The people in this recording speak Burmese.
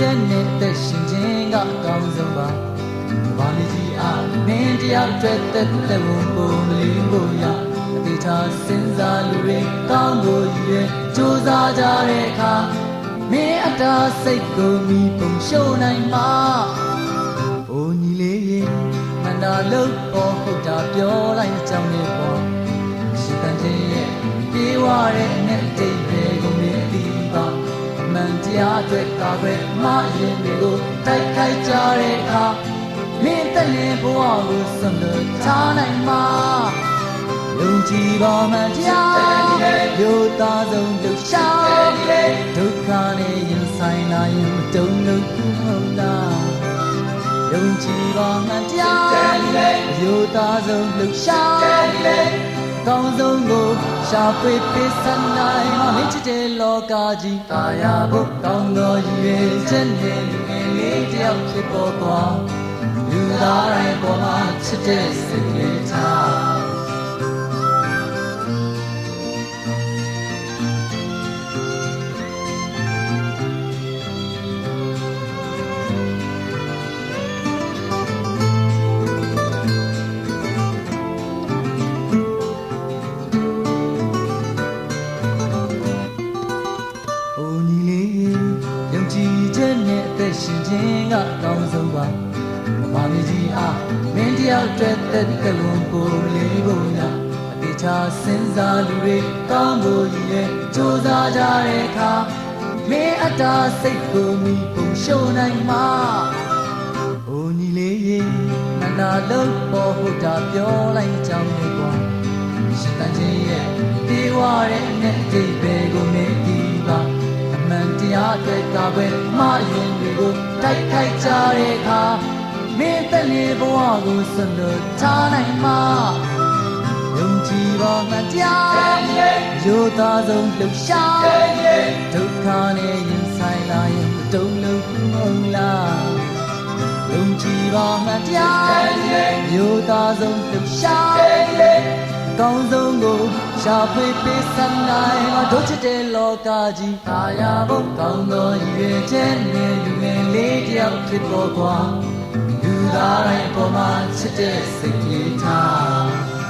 ချက်နဲ့သက်ရှင်ခြင်းကအကောင်းဆုံးပါဘာလေးကြီးအားမင်းတယောက်တည်းသက်သက်ဘုံပုံလေးကိုရအတိထားစဉ်းစားလူတွေကောင်းကိုယူရဲစူးစားကြတဲ့အခါမင်းအတားစိတ်ကိုမိပုံရှုံနိုင်မှာဘုံကြီးလေးရင်မန္တာလို့ပေါ်ဟုတ်တာပြောလိုက်အကြောင်းလေးပေါ်ရှင်တန်ခြင်းရဲ့ပြေးွားတဲ့ မှန်တရားအတွက်ကာကွယ်မရင်တွေကိုတိုက်ခိုက်ကြတဲ့အခါမင်းတဲ့လင်းဘဝကိုစွန့်လို့ထားနိုင်မှာ။ယုံကြည်ပါမှန်တရားရိုးသားဆုံးဒုက္ခဒုက္ခနဲ့ရင်ဆိုင်လာရင်မတုံ့လို့ဘူးဟုတ်လားယုံကြည်ပါမှန်တရားယူသားဆုံးလှူရှာ ကောင်းဆုံးကိုရှာဖွေပေးစနိုင်မမင်းချစ်တဲ့လောကကြီးတာယာဖို့ကောင်းသောရည်ရွယ်ချက်နဲ့လူငယ်လေးတယောက်ဖြစ်ပေါ်သွားလူသားတိုင်းပေါ်မှာချစ်တဲ့စိတ်လေးထား။ ရှင်ခြင်းကအကောင်းဆုံးပါ။ဘာမကြီးအားမင်းတယောက်အတွက်တက်တဲ့လုံးကိုလေးဖို့ညာအသေးချာစဉ်းစားလူတွေကောင်းဖို့ရည်ရဲ့စူးစမ်းကြတဲ့အခါမင်းအတားစိတ်ကိုမိပုံရှုံနိုင်မှာ။အိုညီလေးရေနန္နာလုံးပေါ်ဟုတ်တာပြောလိုက်အကြောင်းလေးကွာ။ရှင်တန်ချင်းရဲ့ပြေဝတဲ့နဲ့အတိတ်ပဲကိုမင်းဒီပါအမှန်တရားအတွက်ကပဲမရင်တွေ ကိုတိုက်ခိုက်ကြတဲ့အခါမင်းတဲ့လေဘဝကိုဆွလို့ထားနိုင်မှာယုံကြည်ပါမှန်တရားရိုးသားဆုံးလှူရှာ ကြည်ပါမှန်တရားရိုးသားဆုံးလှူရှာကောင်းဆုံးကိုရှာဖွေပေးစမ်းနိုင်မတို့ချစ်တဲ့လောကကြီးသာယာဖို့ကောင်းသောရည်ရွယ်ချက်နဲ့လူငယ်လေးတယောက်ဖြစ်ပေါ်သွားလူသားတိုင်းပေါ်မှာချစ်တဲ့စိတ်လေးထား